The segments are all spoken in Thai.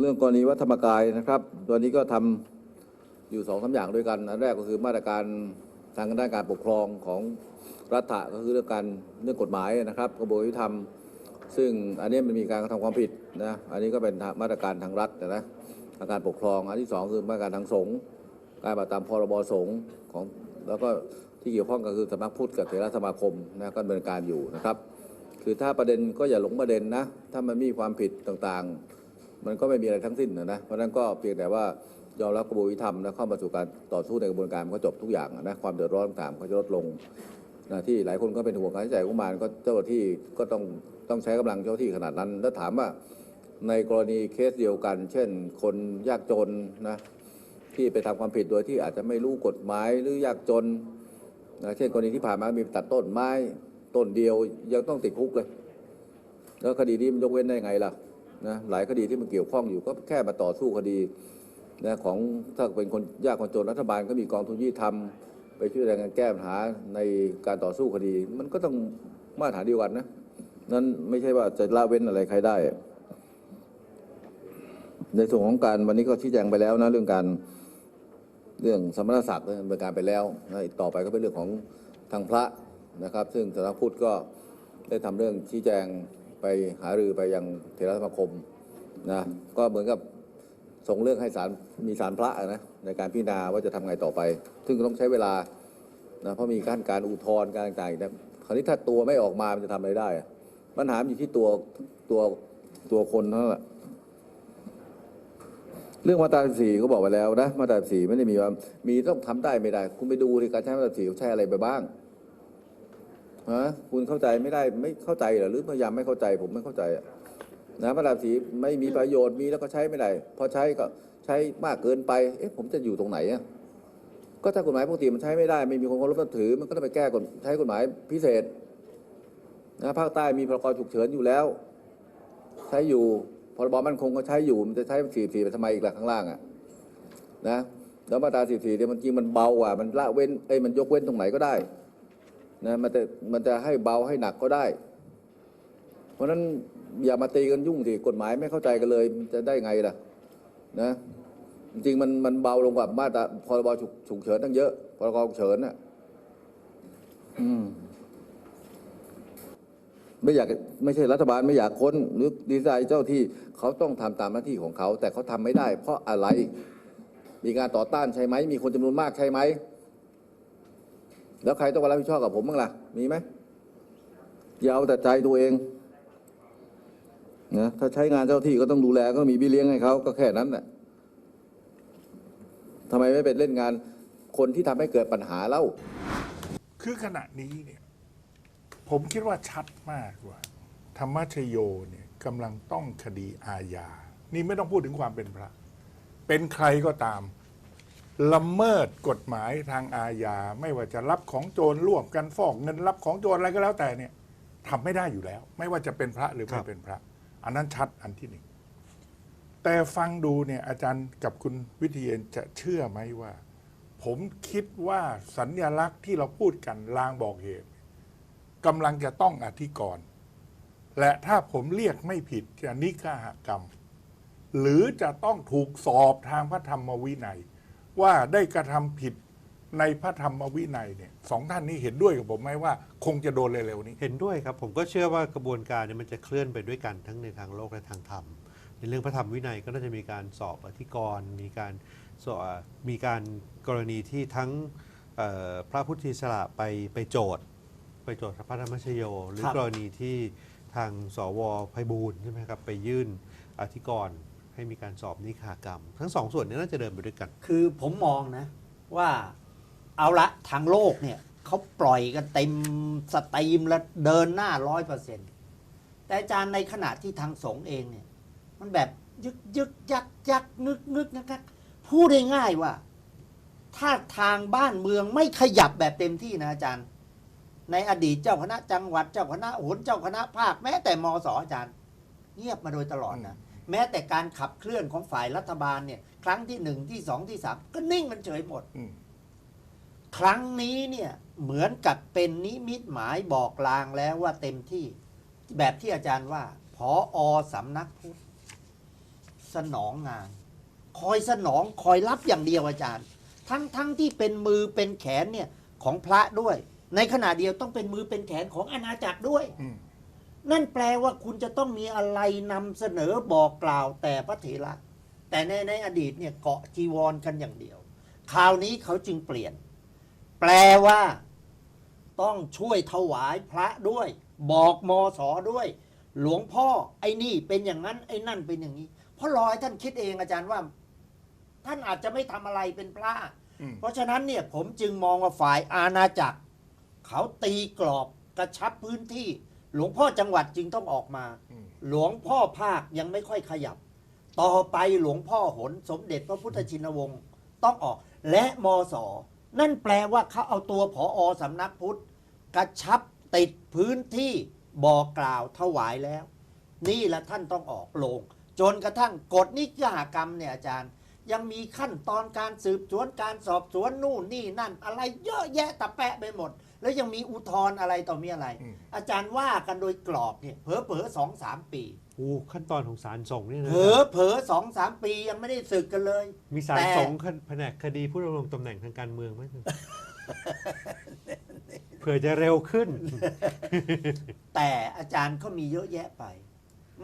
เรื่องกรณีวัดธรรมกายนะครับตัวนี้ก็ทำอยู่สองสาอย่างด้วยกัน อันแรกก็คือมาตรการทางด้านการปกครองของรัฐะก็คือเรื่องการเรื่องกฎหมายนะครับ กระบวนการยุติธรรม ซึ่งอันนี้มันมีการกระทำความผิดนะอันนี้ก็เป็นมาตรการทางรัฐนะทางการปกครอง อันที่สองคือมาตรการทางสงฆ์การปฏิบัติตามพรบสงฆ์ของแล้วก็ที่เกี่ยวข้องก็คือสำนักพุทธกับเถรสมาคมนะก็ดำเนินการอยู่นะครับ คือถ้าประเด็นก็อย่าหลงประเด็นนะถ้ามันมีความผิดต่างๆ มันก็ไม่มีอะไรทั้งสิ้นนะนะเพราะฉะนั้นก็เพียงแต่ว่ายอมรับกระบวนการธรรมแล้วเข้ามาสู่การต่อสู้ในกระบวนการมันก็จบทุกอย่างนะความเดือดร้อนต่างๆก็จะลดลงนะที่หลายคนก็เป็นห่วงการใช้จ่ายงบประมาณก็เจ้าหน้าที่ก็ต้องต้องใช้กำลังเจ้าหน้าที่ขนาดนั้น แล้วถามว่าในกรณีเคสเดียวกัน เช่น คนยากจนนะที่ไปทำความผิดโดยที่อาจจะไม่รู้กฎหมายหรือยากจนนะเช่นกรณีที่ผ่านมามีตัดต้นไม้ต้นเดียวยังต้องติดคุกเลย แล้วคดีนี้มันยกเว้นได้ไงล่ะ นะหลายคดีที่มันเกี่ยวข้องอยู่ก็แค่มาต่อสู้คดีนะของถ้าเป็นคนยากคนจนรัฐบาลก็มีกองทุนยุติธรรมไปช่วยแรงงานแก้ปัญหาในการต่อสู้คดี มันก็ต้องมาตรฐานเดียวกันนะนั้นไม่ใช่ว่าจะละเว้นอะไรใครได้ ในส่วนของการวันนี้ก็ชี้แจงไปแล้วนะเรื่องการเรื่องสมณศักดิ์เนินการไปแล้วนะต่อไปก็เป็นเรื่องของทางพระนะครับ ซึ่งสำนักพุทธก็ได้ทำเรื่องชี้แจง ไปหารือไปยังเทรสมาคมนะก็เหมือนกับส่งเรื่องให้ศาลมีศาลพระนะในการพิจารณาว่าจะทำไงต่อไป ซึ่งต้องใช้เวลานะเพราะมีขั้นการอุทธรณ์การต่างๆอีกนะคราวนี้ถ้าตัวไม่ออกมามันจะทำอะไรได้ปัญหาอยู่ที่ตัวตัวตัวคนเท่านั้นแหละเรื่องมาตราสี่ก็บอกไปแล้วนะมาตราสี่ไม่ได้มีว่ามีต้องทำได้ไม่ได้ คุณไปดูที่การใช้มาตราสี่ใช้อะไรไปบ้าง ฮะคุณเข้าใจไม่ได้ไม่เข้าใจเหรอหรือพยายามไม่เข้าใจผมไม่เข้าใจอะนะมาตราสีไม่มีประโยชน์มีแล้วก็ใช้ไม่ได้พอใช้ก็ใช้มากเกินไปเอ๊ะผมจะอยู่ตรงไหนอะก็ถ้ากฎหมายปกติมันใช้ไม่ได้ ไม่มีคนเคารพนับถือ มันก็ต้องไปแก้กฎใช้กฎหมายพิเศษนะภาคใต้มีพรกฉุกเฉินอยู่แล้ว ใช้อยู่พรบมันคงก็ใช้อยู่มันจะใช้สี่สี่ไปทำไมอีกล่ะข้างล่างอะนะแล้วมาตราสี่สี่เนี่ยมันจริงมันเบากว่ามันละเว้นเอ้ยมันยกเว้นตรงไหนก็ได้ นะมันจะมันจะให้เบาให้หนักก็ได้ เพราะฉะนั้นอย่ามาตีกันยุ่งสิกฎหมายไม่เข้าใจกันเลยจะได้ไงล่ะนะจริงมันมันเบาลงกว่ามาตราพรบฉุกฉุกเฉินตั้งเยอะพรกฉุกเฉินน่ะอืมไม่อยากไม่ใช่รัฐบาลไม่อยากค้น หรือดีไซน์เจ้าที่เขาต้องทำตามหน้าที่ของเขา แต่เขาทำไม่ได้ เพราะอะไร มีการต่อต้านใช่ไหม มีคนจำนวนมากใช่ไหม แล้วใครต้องมารับผิดชอบกับผมบ้างล่ะ มีไหมอย่าเอาแต่ใจตัวเองนะถ้าใช้งานเจ้าที่ก็ต้องดูแลก็มีพี่เลี้ยงให้เขาก็แค่นั้นแหละทำไมไม่เป็นเล่นงานคนที่ทำให้เกิดปัญหาเล่า คือขณะนี้เนี่ยผมคิดว่าชัดมากว่า ธรรมชโยเนี่ยกำลังต้องคดีอาญา นี่ไม่ต้องพูดถึงความเป็นพระ เป็นใครก็ตาม ละเมิดกฎหมายทางอาญาไม่ว่าจะรับของโจรร่วมกันฟอกเงินรับของโจรอะไรก็แล้วแต่เนี่ยทำไม่ได้อยู่แล้ว ไม่ว่าจะเป็นพระหรือครัไม่บเป็นพระ อันนั้นชัดอันที่หนึ่งแต่ฟังดูเนี่ยอาจารย์กับคุณวิทยเยนจะเชื่อไหมว่า ผมคิดว่าสัญญลักษณ์ที่เราพูดกันลางบอกเหตุกำลังจะต้องอธิกรณ์และถ้าผมเรียกไม่ผิดจะนิฆากรรม หรือจะต้องถูกสอบทางพระธรรมวินัย ว่าได้กระทำผิดในพระธรรมวินัยเนี่ยสองท่านนี้เห็นด้วยกับผมไหมว่า คงจะโดนเร็วๆนี้ เห็นด้วยครับ ผมก็เชื่อว่ากระบวนการเนี่ยมันจะเคลื่อนไปด้วยกันทั้งในทางโลกและทางธรรม ในเรื่องพระธรรมวินัยก็น่าจะมีการสอบอธิกรณ์มีการสอบมีการกรณีที่ทั้งเอ่อพระพุทธอิสระไปไปโจทย์ไปโจทย์พระธรรมชโย หรือครับกรณีที่ทางสวไพบูลย์ใช่ไหมครับไปยื่นอธิกรณ์ ให้มีการสอบนิฆากรรม ทั้งสองส่วนนี้น่าจะเดินไปด้วยกัน คือผมมองนะว่าเอาละทางโลกเนี่ยเขาปล่อยกันเต็มสตรีมและเดินหน้าร้อยเปอร์เซ็นต์แต่อาจารย์ในขณะที่ทางสงฆ์เองเนี่ย มันแบบยึกยึกยักยักงึกงึกนะครับพูดได้ง่ายว่า ถ้าทางบ้านเมืองไม่ขยับแบบเต็มที่นะอาจารย์ ในอดีตเจ้าคณะจังหวัดเจ้าคณะโหนเจ้าคณะภาคแม้แต่มสอาจารย์ เงียบมาโดยตลอดนะ แม้แต่การขับเคลื่อนของฝ่ายรัฐบาลเนี่ยครั้งที่หนึ่งที่สองที่สามก็นิ่งมันเฉยหมด อืมครั้งนี้เนี่ยเหมือนกับเป็นนิมิตหมายบอกลางแล้วว่าเต็มที่ แบบที่อาจารย์ว่าพออสำนักพุทธสนองงาน คอยสนองคอยรับอย่างเดียวอาจารย์ ทั้งทั้งที่เป็นมือเป็นแขนเนี่ยของพระด้วย ในขณะเดียวต้องเป็นมือเป็นแขนของอาณาจักรด้วย อืม นั่นแปลว่าคุณจะต้องมีอะไรนำเสนอบอกกล่าวแต่พระเถระแต่ในในอดีตเนี่ยเกาะจีวรกันอย่างเดียว คราวนี้เขาจึงเปลี่ยน แปลว่า ต้องช่วยถวายพระด้วย บอกมอสอด้วย หลวงพ่อไอ้นี่เป็นอย่างนั้นไอ้นั่นเป็นอย่างนี้ เพราะรอให้ท่านคิดเองอาจารย์ว่า ท่านอาจจะไม่ทำอะไรเป็นพระ อืม เพราะฉะนั้นเนี่ยผมจึงมองว่าฝ่ายอาณาจักร เขาตีกรอบกระชับพื้นที่ หลวงพ่อจังหวัดจึงต้องออกมาอืมหลวงพ่อภาคยังไม่ค่อยขยับ ต่อไปหลวงพ่อหนสมเด็จพระพุทธชินวงศ์ต้องออก และมสนั่นแปลว่าเขาเอาตัวผออสำนักพุทธ กระชับติดพื้นที่บอกกล่าวถวายแล้ว นี่แหละท่านต้องออกโลง จนกระทั่งกฎนิกหากรรมเนี่ยอาจารย์ ยังมีขั้นตอนการสืบสวนการสอบสวนนู่นนี่นั่น อะไรเยอะแยะตะแปะไปหมด แล้วยังมีอุทธรณ์อะไรต่อมีอะไร อืม อาจารย์ว่ากันโดยกรอบเนี่ยเผลอเผลอสองสามปีโอ้ขั้นตอนของศาลส่งนี่นะเผลอเผลอสองสามปียังไม่ได้ศึกกันเลย มีศาลแต่ ส่งแผนกคดีผู้ดำรงตำแหน่งทางการเมืองไหม เผื่อจะเร็วขึ้น แต่อาจารย์ก็มีเยอะแยะไป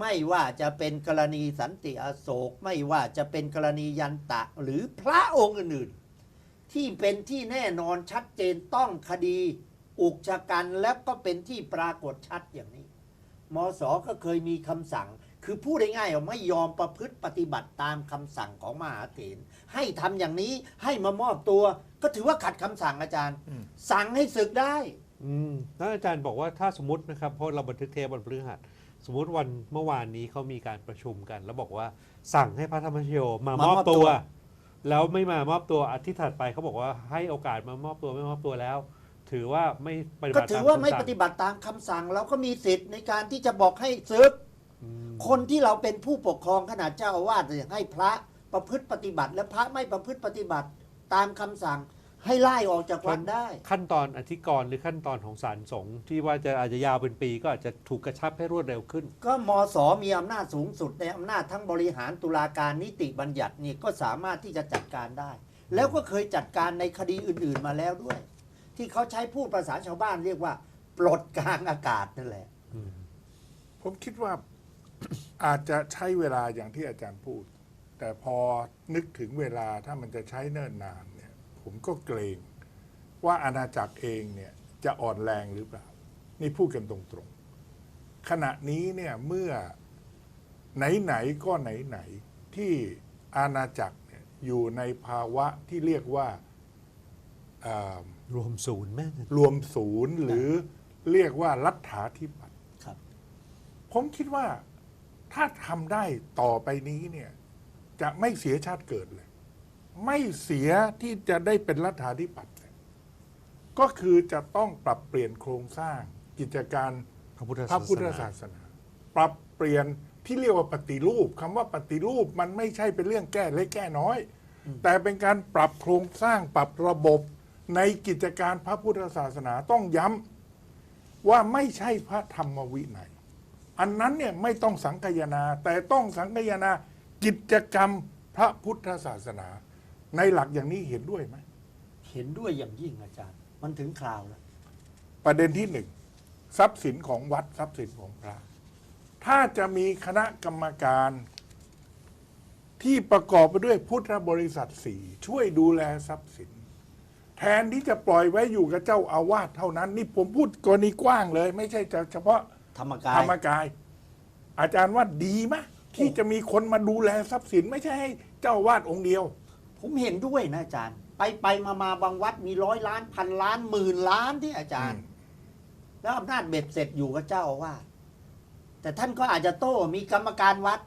ไม่ว่าจะเป็นกรณีสันติอโศก ไม่ว่าจะเป็นกรณียันตะหรือพระองค์อื่นๆ ที่เป็นที่แน่นอนชัดเจนต้องคดีอุกชะกันแล้วก็เป็นที่ปรากฏชัดอย่างนี้มสก็เคยมีคำสั่ง คือพูดง่ายๆว่าไม่ยอมประพฤติปฏิบัติตามคำสั่งของมหาเถรให้ทำอย่างนี้ให้มามอบตัว ก็ถือว่าขัดคำสั่งอาจารย์ อืม สั่งให้ศึกได้ อืมแล้วอาจารย์บอกว่าถ้าสมมตินะครับเพราะเราบันทึกเทปวันพฤหัสสมมติวันเมื่อวานนี้เขามีการประชุมกัน แล้วบอกว่าสั่งให้พระธรรมชโยมามามอมบอบตัตัวว แล้วไม่มามอบตัวอาทิตย์ถัดไปเขาบอกว่าให้โอกาสมามอบตัวไม่มอบตัวแล้ว ถือว่าไม่ปฏิก็บัติถืตาอมว่าคำไม่สั่งปฏิบัติตามคำสั่ง เราก็มีสิทธิ์ในการที่จะบอกให้ซึกอืมคนที่เราเป็นผู้ปกครองขนาดเจ้าอาวาสเนี่ยให้พระประพฤติปฏิบัติ และพระไม่ประพฤติปฏิบัติตามคำสั่ง ให้ไล่ออกจากวัดได้ ขั้นตอนอธิกรณ์หรือขั้นตอนของศาลสงฆ์ที่ว่าจะอาจจะยาวเป็นปีก็อาจจะถูกกระชับให้รวดเร็วขึ้น ก็มสมีอำนาจสูงสุดในอำนาจทั้งบริหารตุลาการนิติบัญญัตินี่ก็สามารถที่จะจัดการได้ แล้วก็เคยจัดการในคดีอื่น ๆมาแล้วด้วย ที่เขาใช้พูดภาษาชาวบ้านเรียกว่า ปลดกลางอากาศนั่นแหละผมคิดว่าอาจจะใช้เวลาอย่างที่อาจารย์พูด แต่พอนึกถึงเวลาถ้ามันจะใช้เนิ่นนานเนี่ย ผมก็เกรงว่าอาณาจักรเองเนี่ยจะอ่อนแรงหรือเปล่า นี่พูดกันตรงๆ ขณะนี้เนี่ยเมื่อไหนๆก็ไหนๆที่อาณาจักรเนี่ยอยู่ในภาวะที่เรียกว่าอ่ารวมศูนย์แม่รวมศูนย์หรือเรียกว่ารัฐาธิปัตย์ครับผมคิดว่าถ้าทำได้ต่อไปนี้เนี่ยจะไม่เสียชาติเกิดเลย ไม่เสียที่จะได้เป็นรัฐาธิปัตย์เลยก็คือจะต้องปรับเปลี่ยนโครงสร้างกิจการพระพุทธพระพุทธศาศาสสนานา ปรับเปลี่ยนที่เรียกว่าปฏิรูปคำว่าปฏิรูปมันไม่ใช่เป็นเรื่องแก้เล็กแก้น้อย แต่เป็นการปรับโครงสร้างปรับระบบในกิจการพระพุทธศาสนาต้องย้ำว่าไม่ใช่พระธรรมวินัยอันนั้นเนี่ยไม่ต้องสังคายนา แต่ต้องสังคายนากิจกรรมพระพุทธศาสนา ในหลักอย่างนี้เห็นด้วยไหมเห็นด้วยอย่างยิ่งอาจารย์ มันถึงคราวแล้ว ประเด็นที่หนึ่งทรัพย์สินของวัดทรัพย์สินของพระ ถ้าจะมีคณะกรรมการที่ประกอบไปด้วยพุทธบริษัทสี่ช่วยดูแลทรัพย์สิน แทนที่จะปล่อยไว้อยู่กับเจ้าอาวาสเท่านั้น นี่ผมพูดกรณีกว้างเลย ไม่ใช่เฉพาะธรรมกายธรรมกาย อาจารย์ว่าดีไหมที่จะมีคนมาดูแลทรัพย์สิน ไม่ใช่ให้เจ้าอาวาสองค์เดียว ผมเห็นด้วยนะอาจารย์ ไปไปมามาบางวัดมีร้อยล้านพันล้านหมื่นล้านที่อาจารย์ แล้วอำนาจเบ็ดเสร็จอยู่กับเจ้าอาวาสแต่ท่านก็อาจจะโต้มีกรรมการวัด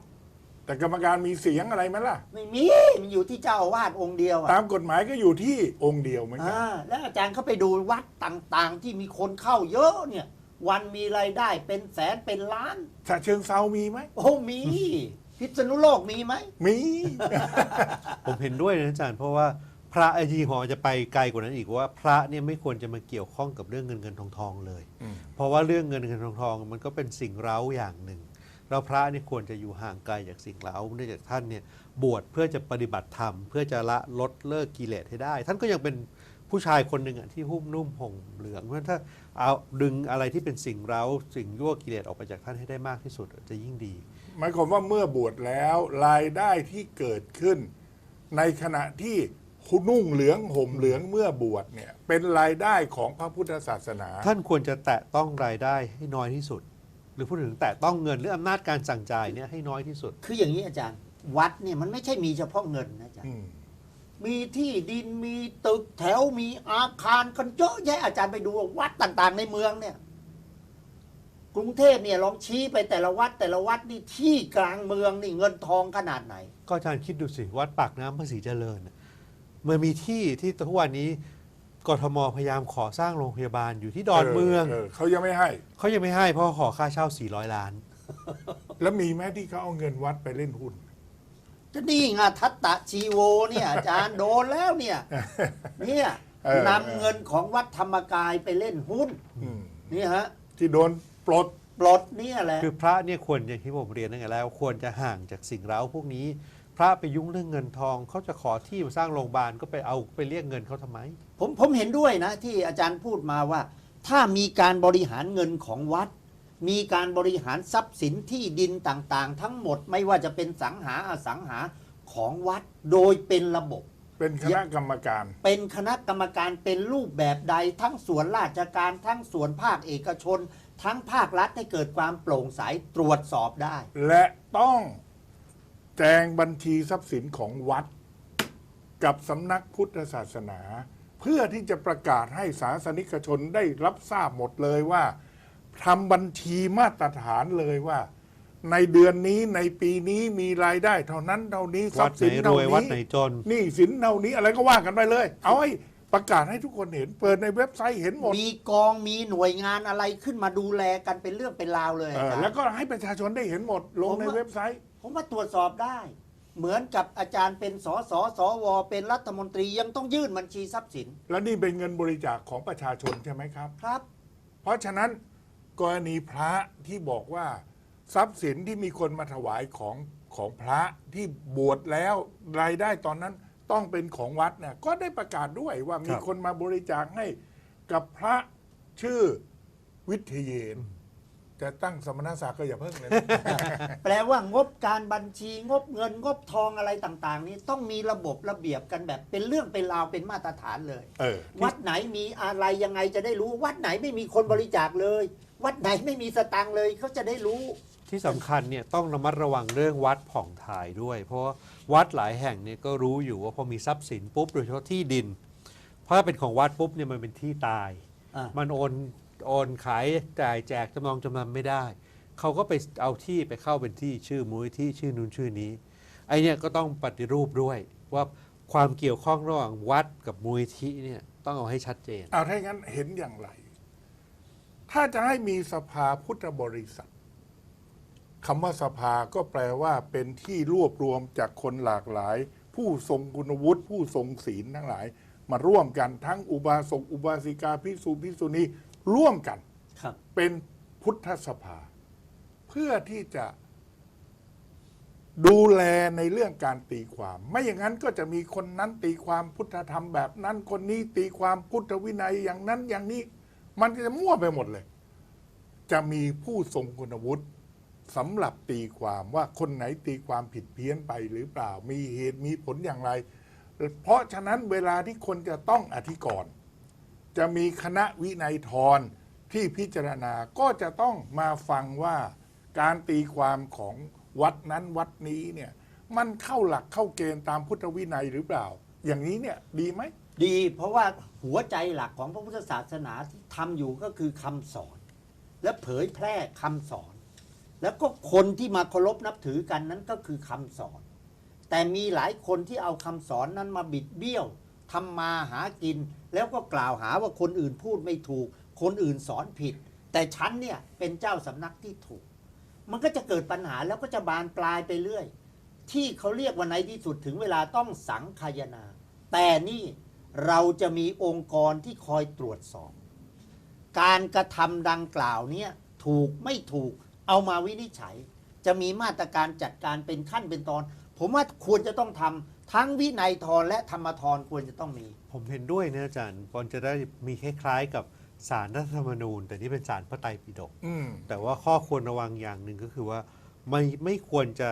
แต่กรรมการมีเสียงอะไรไหมล่ะ ไม่มีมันอยู่ที่เจ้าอาวาสองค์เดียวอะตามกฎหมายก็อยู่ที่องค์เดียวเหมือนกันอ่าแล้วอาจารย์เขาไปดูวัดต่างๆ ที่มีคนเข้าเยอะเนี่ย วันมีรายได้เป็นแสนเป็นล้านฉะเชิงเซามีไหมโอ้มี พิษณุโลกมีไหม มี ผมเห็นด้วยนะอาจารย์เพราะว่าพระไอจีหอจะไปไกลกว่านั้นอีกว่าพระเนี่ยไม่ควรจะมาเกี่ยวข้องกับเรื่องเงินเงินทองทองเลย อืม เพราะว่าเรื่องเงินเงินทองทองมันก็เป็นสิ่งเร้าอย่างหนึ่งแล้วพระนี่ควรจะอยู่ห่างไกลจากสิ่งเหล่าเนื่องจากท่านเนี่ยบวชเพื่อจะปฏิบัติธรรม เพื่อจะละลดเลิกกิเลสให้ได้ ท่านก็ยังเป็นผู้ชายคนหนึ่งอะที่หุ้มนุ่มห่มเหลืองเพราะฉะนั้นถ้าเอาดึงอะไรที่เป็นสิ่งเร้าสิ่งยั่วกิเลสออกไปจากท่านให้ได้มากที่สุดจะยิ่งดี หมายความว่าเมื่อบวชแล้วรายได้ที่เกิดขึ้น ในขณะที่คุณนุ่งเหลืองห่มเหลืองเมื่อบวชเนี่ยเป็นรายได้ของพระพุทธศาสนา ท่านควรจะแตะต้องรายได้ให้น้อยที่สุด หรือพูดถึงแตะต้องเงินหรืออำนาจการสั่งจ่ายเนี่ยให้น้อยที่สุด คืออย่างนี้อาจารย์ วัดเนี่ยมันไม่ใช่มีเฉพาะเงินนะอาจารย์อืมมีที่ดินมีตึกแถวมีอาคารกันเยอะแยะอาจารย์ไปดูวัดต่างๆในเมืองเนี่ยก รุงเทพเนี่ยลองชี้ไปแต่ละวัดแต่ละวัดนี่ที่กลางเมืองนี่เงินทองขนาดไหน ก็อาจารย์คิดดูสิวัดปากน้ำภาษีเจริญน่ะมันมีที่ที่ทุกวันนี้กทมพยายามขอสร้างโรงพยาบาลอยู่ที่ดอนเมือง เขายังไม่ให้ เขายังไม่ให้เพราะขอค่าเช่า 400 ล้าน แล้วมีแม้ที่เขาเอาเงินวัดไปเล่นหุ้นจะนี่ไงทัตตะชีโวเนี่ยอาจารย์ โดนแล้วเนี่ย เนี่ยเออ นำเงินของวัดธรรมกายไปเล่นหุ้น อืมนี่ฮะ ที่โดน ปลดปลดเนี่ยแหละคือพระเนี่ยควรอย่างที่ผมเรียนตั้งแต่แล้ว ควรจะห่างจากสิ่งเร้าพวกนี้ พระไปยุ่งเรื่องเงินทองเขาจะขอที่มาสร้างโรงพยาบาลก็ไปเอาไปเรียกเงินเขาทำไม ผมผมเห็นด้วยนะ ที่อาจารย์พูดมาว่า ถ้ามีการบริหารเงินของวัด มีการบริหารทรัพย์สินที่ดินต่างๆ ทั้งหมดไม่ว่าจะเป็นสังหาอสังหาของวัดโดยเป็นระบบเป็นคณะกรรมการ เป็นคณะกรรมการเป็นรูปแบบใดทั้งส่วนราชการทั้งส่วนภาคเอกชน ทั้งภาครัฐให้เกิดความโปร่งใสตรวจสอบได้ และต้องแจงบัญชีทรัพย์สินของวัด กับสำนักพุทธศาสนา เพื่อที่จะประกาศให้สาสนิกชนได้รับทราบหมดเลยว่าทำบัญชีมาตรฐานเลยว่า ในเดือนนี้ในปีนี้มีรายได้ เท่านั้นเท่านี้ทรัวัพย์ไหนสินรเท่าวยวัดนี้นจน หนี่สินเท่านี้อะไรก็ว่ากันไปเลย เอาให้ ประกาศให้ทุกคนเห็น เปิดในเว็บไซต์เห็นหมดมีกองมีหน่วยงานอะไรขึ้นมาดูแลกันเป็นเรื่องเป็นราวเลยเอออาจารย์แล้วก็ให้ประชาชนได้เห็นหมด ลงในผมว่าเว็บไซต์ ผมว่าตรวจสอบได้ เหมือนกับอาจารย์เป็นสสสว เป็นรัฐมนตรียังต้องยื่นบัญชีทรัพย์สิน แล้วนี่เป็นเงินบริจาคของประชาชนใช่ไหมครับ ครับ เพราะฉะนั้นกรณีพระที่บอกว่าทรัพย์สินที่มีคนมาถวายของของพระที่บวชแล้วรายได้ตอนนั้น ต้องเป็นของวัดเนี่ยก็ได้ประกาศด้วยว่ามีครับคนมาบริจาคให้กับพระชื่อวิทยเยนจะตั้งสมณศักดิ์ก็อย่าเพิ่งเลยนะ แปลว่างบการบัญชีงบเงินงบทองอะไรต่างๆ นี้ต้องมีระบบระเบียบกันแบบเป็นเรื่องเป็นราวเป็นมาตรฐานเลย เออ วัดไหนมีอะไรยังไงจะได้รู้วัดไหนไม่มีคนบริจาคเลย วัดไหนไม่มีสตังค์เลยเขาจะได้รู้ที่สำคัญเนี่ยต้องระมัดระวังเรื่องวัดผ่องถ่ายด้วย เพราะว่าวัดหลายแห่งเนี่ยก็รู้อยู่ว่าพอมีทรัพย์สินปุ๊บโดยเฉพาะที่ดิน เพราะถ้าเป็นของวัดปุ๊บเนี่ยมันเป็นที่ตาย อะมันโอนโอนขายจ่ายแจกจำนองจำนำไม่ได้ เขาก็ไปเอาที่ไปเข้าเป็นที่ชื่อมูลที่ชื่อนู้นชื่อนี้ไอเนี่ยก็ต้องปฏิรูปด้วยว่าความเกี่ยวข้องระหว่างวัดกับมูลที่เนี่ยต้องเอาให้ชัดเจน เอาถ้าอย่างนั้นเห็นอย่างไร ถ้าจะให้มีสภาพุทธบริษัทคำว่าสภาก็แปลว่าเป็นที่รวบรวมจากคนหลากหลาย ผู้ทรงคุณวุฒิผู้ทรงศีลทั้งหลาย มาร่วมกันทั้งอุบาสกอุบาสิกาพิสูจพิสุณีร่วมกันครับเป็นพุทธสภา เพื่อที่จะดูแลในเรื่องการตีความ ไม่อย่างนั้นก็จะมีคนนั้นตีความพุทธธรรมแบบนั้น คนนี้ตีความพุทธวินัยอย่างนั้นอย่างนี้ มันก็จะมั่วไปหมดเลย จะมีผู้ทรงคุณวุฒิสำหรับตีความว่าคนไหนตีความผิดเพี้ยนไปหรือเปล่า มีเหตุมีผลอย่างไร เพราะฉะนั้นเวลาที่คนจะต้องอธิกรณ์จะมีคณะวินัยทรที่พิจารณาก็จะต้องมาฟังว่าการตีความของวัดนั้นวัดนี้เนี่ยมันเข้าหลักเข้าเกณฑ์ตามพุทธวินัยหรือเปล่า อย่างนี้เนี่ยดีไหม ดี เพราะว่าหัวใจหลักของพระพุทธศาสนาที่ทำอยู่ก็คือคำสอน และเผยแพร่คำสอน แล้วก็คนที่มาเคารพนับถือกันนั้นก็คือคำสอน แต่มีหลายคนที่เอาคำสอนนั้นมาบิดเบี้ยวทำมาหากิน แล้วก็กล่าวหาว่าคนอื่นพูดไม่ถูก คนอื่นสอนผิด แต่ฉันเนี่ยเป็นเจ้าสำนักที่ถูก มันก็จะเกิดปัญหาแล้วก็จะบานปลายไปเรื่อย ที่เขาเรียกว่าในที่สุดถึงเวลาต้องสังคายนา แต่นี่ เราจะมีองค์กรที่คอยตรวจสอบ การกระทำดังกล่าวเนี่ยถูกไม่ถูกเอามาวินิจฉัย จะมีมาตรการจัดการเป็นขั้นเป็นตอน ผมว่าควรจะต้องทำทั้งวินัยทรและธรรมทรควรจะต้องมี ผมเห็นด้วยนะอาจารย์บอลจะได้มีคล้ายๆกับสารรัฐธรรมนูญ แต่นี่เป็นสารพระไตรปิฎกอืมแต่ว่าข้อควรระวังอย่างหนึ่งก็คือว่าไม่ไม่ควรจะ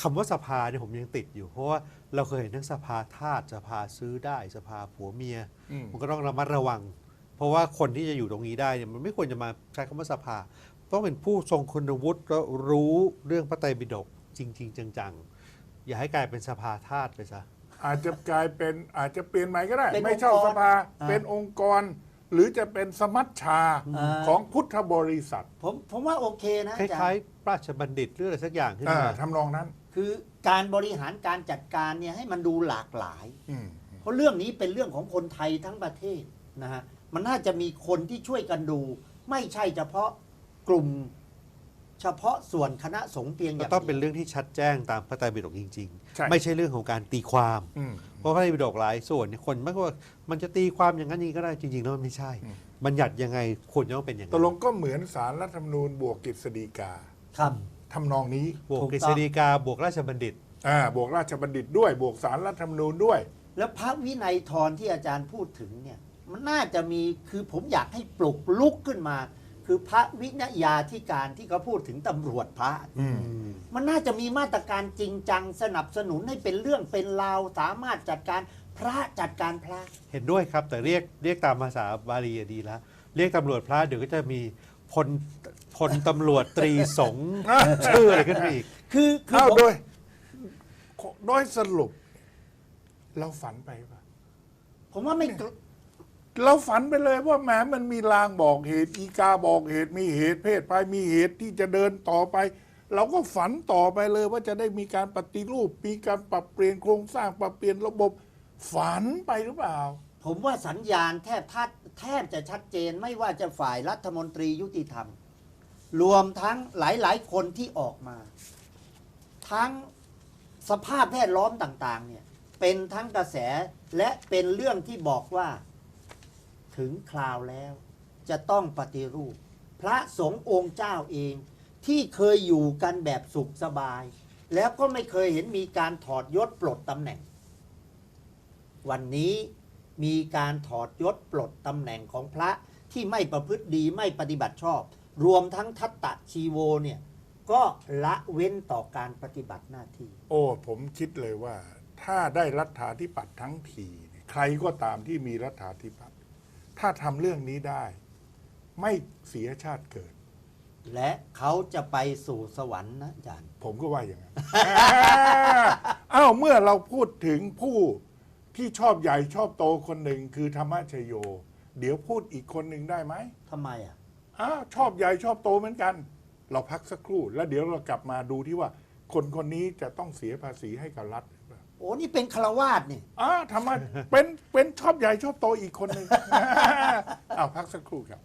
คำว่าสภาเนี่ยผมยังติดอยู่ เพราะว่าเราเคยเห็นทั้งสภาทาสสภาซื้อได้สภาผัวเมียอืม มันก็ต้องระมัดระวัง เพราะว่าคนที่จะอยู่ตรงนี้ได้เนี่ยมันไม่ควรจะมาใช้คำว่าสภา ต้องเป็นผู้ทรงคุณวุฒิแล้วรู้เรื่องพระไตรปิฎกจริง ๆ จังๆ อย่าให้กลายเป็นสภาทาสไปซะ อาจจะกลายเป็นอาจจะเปลี่ยนใหม่ก็ได้ เป็นไม่เช่าองค์กรสภาอ่าเป็นองค์กร หรือจะเป็นสมัชชาอ่า ของพุทธบริษัทผมผมว่าโอเคนะคอาจารล้ายย์ๆ ราชบัณฑิตหรืออะไรสักอย่างขึ้นอ่ามาทำนองนั้น คือการบริหารการจัดการเนี่ยให้มันดูหลากหลายอืมเพราะเรื่องนี้เป็นเรื่องของคนไทยทั้งประเทศนะฮะมันน่าจะมีคนที่ช่วยกันดู ไม่ใช่เฉพาะกลุ่มเฉพาะส่วนคณะสงฆ์เพียงอก็ย่างต้องเป็นดียวเรื่องที่ชัดแจ้งตามพระไตรปิฎกจริง ใช่ ๆ ไม่ใช่เรื่องของการตีความ อืม เพราะพระไตรปิฎกหลายส่วนเนี่ยคนไม่ว่ามันจะตีความอย่างนั้นอย่างนี้ก็ได้จริงๆแล้วมันไม่ใช่ อืม บัญญัติยังไงควรจะต้องเป็นอย่างตนั้กนลงก็เหมือนสารรัฐธรรมนูญบวกกฤษฎีกา ครับ ทำนองนี้บวกถูกต้องกฤษฎีกาบวกราชบัณฑิต อ่าบวกราชบัณฑิตด้วย บวกสารรัฐธรรมนูญด้วย แล้วพระวินัยทรที่อาจารย์พูดถึงเนี่ยมันน่าจะมีคือผมอยากให้ปลุกลุกขึ้นมา คือพระวินัยาธิการที่เขาพูดถึงตำรวจพระอืม มันน่าจะมีมาตรการจริงจังสนับสนุนให้เป็นเรื่องเป็นราวสามารถจัดการพระจัดการพระ เห็นด้วยครับ แต่เรียกเรียกตามภาษาบาลีอะดีแล้วเรียกตำรวจพระเดี๋ยวก็จะมีพล พลตำรวจตรีสงฆ์ชื่ออะไรขึ้นมาอีก คือคือเอาผมโดยโดยสรุป เราฝันไปปะผมว่าไม่กลเราฝันไปเลยว่าแหมมันมีลางบอกเหตุ อีกาบอกเหตุมีเหตุเพศภัยมีเหตุที่จะเดินต่อไป เราก็ฝันต่อไปเลยว่าจะได้มีการปฏิรูปมีการปรับเปลี่ยนโครงสร้างปรับเปลี่ยนระบบ ฝันไปหรือเปล่า ผมว่าสัญญาณแทบทัดแทบจะชัดเจนไม่ว่าจะฝ่ายรัฐมนตรียุติธรรม รวมทั้งหลายๆ คนที่ออกมา ทั้งสภาพแวดล้อมต่างๆเนี่ยเป็นทั้งกระแสและเป็นเรื่องที่บอกว่า ถึงคราวแล้ว จะต้องปฏิรูป พระสงฆ์องค์เจ้าเองที่เคยอยู่กันแบบสุขสบาย แล้วก็ไม่เคยเห็นมีการถอดยศปลดตำแหน่ง วันนี้มีการถอดยศปลดตำแหน่งของพระที่ไม่ประพฤติดีไม่ปฏิบัติชอบ รวมทั้งทัตตะชีโวเนี่ยก็ละเว้นต่อการปฏิบัติหน้าที่ โอ้ผมคิดเลยว่า ถ้าได้รัฐาธิปัตย์ทั้งทีเนี่ยใครก็ตามที่มีรัฐาธิปัตย์ถ้าทำเรื่องนี้ได้ ไม่เสียชาติเกิด และเขาจะไปสู่สวรรค์นะอาจารย์ ผมก็ว่าอย่างนั้น อ้าวเมื่อเราพูดถึงผู้ที่ชอบใหญ่ชอบโตคนหนึ่งคือธรรมชโย เดี๋ยวพูดอีกคนหนึ่งได้ไหมทำไมอะ อ้าวชอบใหญ่ชอบโตเหมือนกัน เราพักสักครู่ แล้วเดี๋ยวเรากลับมาดูที่ว่า คนคนนี้จะต้องเสียภาษีให้กับรัฐหรือเปล่าโอ้นี่เป็นคารวาสเนี่ยอ้าวทำไมเป็นเป็นชอบใหญ่ชอบโตอีกคนหนึ่งอ้าวพักสักครู่ครับ